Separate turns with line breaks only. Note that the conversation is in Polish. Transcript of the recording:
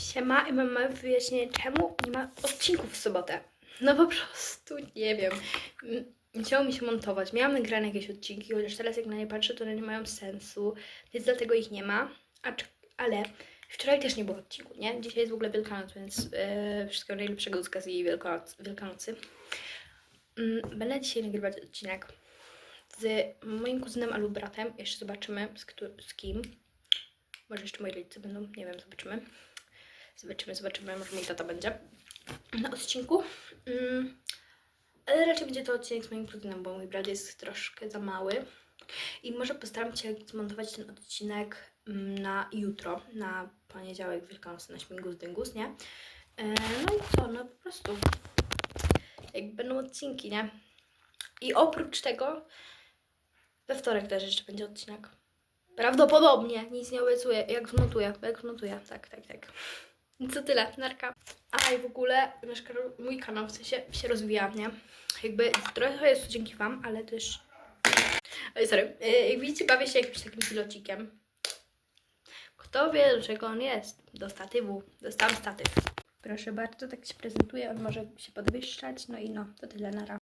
Siema i mam małe wyjaśnienie, czemu nie ma odcinków w sobotę. No po prostu nie wiem. Mm, Nie chciało mi się montować. Miałam nagrane jakieś odcinki, chociaż teraz jak na nie patrzę, to one nie mają sensu, więc dlatego ich nie ma. Acz- ale wczoraj też nie było odcinku, nie? Dzisiaj jest w ogóle Wielkanoc, więc yy, wszystkiego najlepszego z okazji Wielkanoc, Wielkanocy. Mm, Będę dzisiaj nagrywać odcinek z moim kuzynem albo bratem. Jeszcze zobaczymy z, z kim. Może jeszcze moi rodzice będą, nie wiem, zobaczymy. Zobaczymy, zobaczymy, może mój tata będzie na odcinku. Mm, ale raczej będzie to odcinek z moim kuzynem, bo mój brat jest troszkę za mały. I może postaram się zmontować ten odcinek mm, na jutro, na poniedziałek wielkanocny, na śmigus dyngus, nie? E, no i co, no po prostu jak będą odcinki, nie? I oprócz tego we wtorek też jeszcze będzie odcinek. Prawdopodobnie, nic nie obiecuję, jak zmontuję, jak zmontuję, tak, tak, tak. Co tyle, narka. A i w ogóle nasz mój kanał w sensie się rozwija, nie? Jakby trochę jest to dzięki Wam, ale też... Oj, sorry. Y, Jak widzicie, bawię się jakimś takim pilocikiem. Kto wie, do czego on jest? Do statywu. Dostałam statyw. Proszę bardzo, tak się prezentuje. On może się podwyższać. No i no, to tyle, nara.